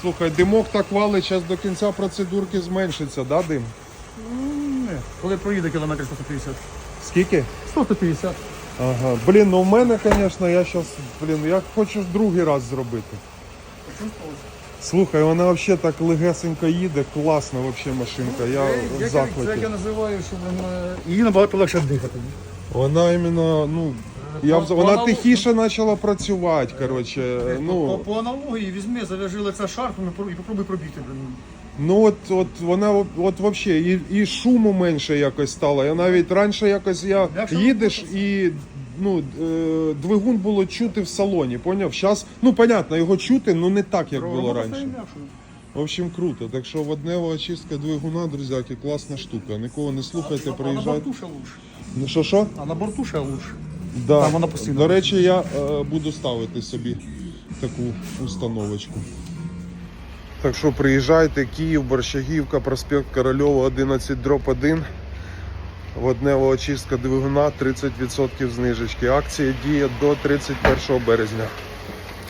Слухай, димок так валить, зараз до кінця процедурки зменшиться, да, дим? Ні. Коли проїде кілометр 150. Скільки? 150. Ага. Блін, ну в мене, звісно, я зараз, блін, я хочу другий раз зробити. Слухай, вона взагалі так легесенько їде, класна взагалі машинка. Я в Це як захваті. я називаю, що вона... Її набагато легше дихати. Вона іменно, ну, я по вона аналогу- тихіше почала працювати, коротше. По, Ну, по аналогії візьми, зав'яжи лице шарфом і попробуй- і попробуй пробігти. блін. ну от, от вона от, взагалі і, і шуму менше якось стало. Я навіть раніше якось я Якщо їдеш і ну, е, двигун було чути в салоні, поняв? Зараз, ну понятно, його чути, ну не так, як було Робота раніше. м'якшою. В общем, круто. Так що воднева очистка двигуна, друзяки, класна штука. Нікого не слухайте, А на приїжджайте. борту ще лучше. Ну що що? А на борту ще лучше. Да. Там вона постійно До речі, я е, буду ставити собі таку установочку. Так що приїжджайте, Київ, Борщагівка, проспект Корольова, 11 дроп 1. Воднева очистка двигуна, 30% знижечки. Акція діє до 31 березня.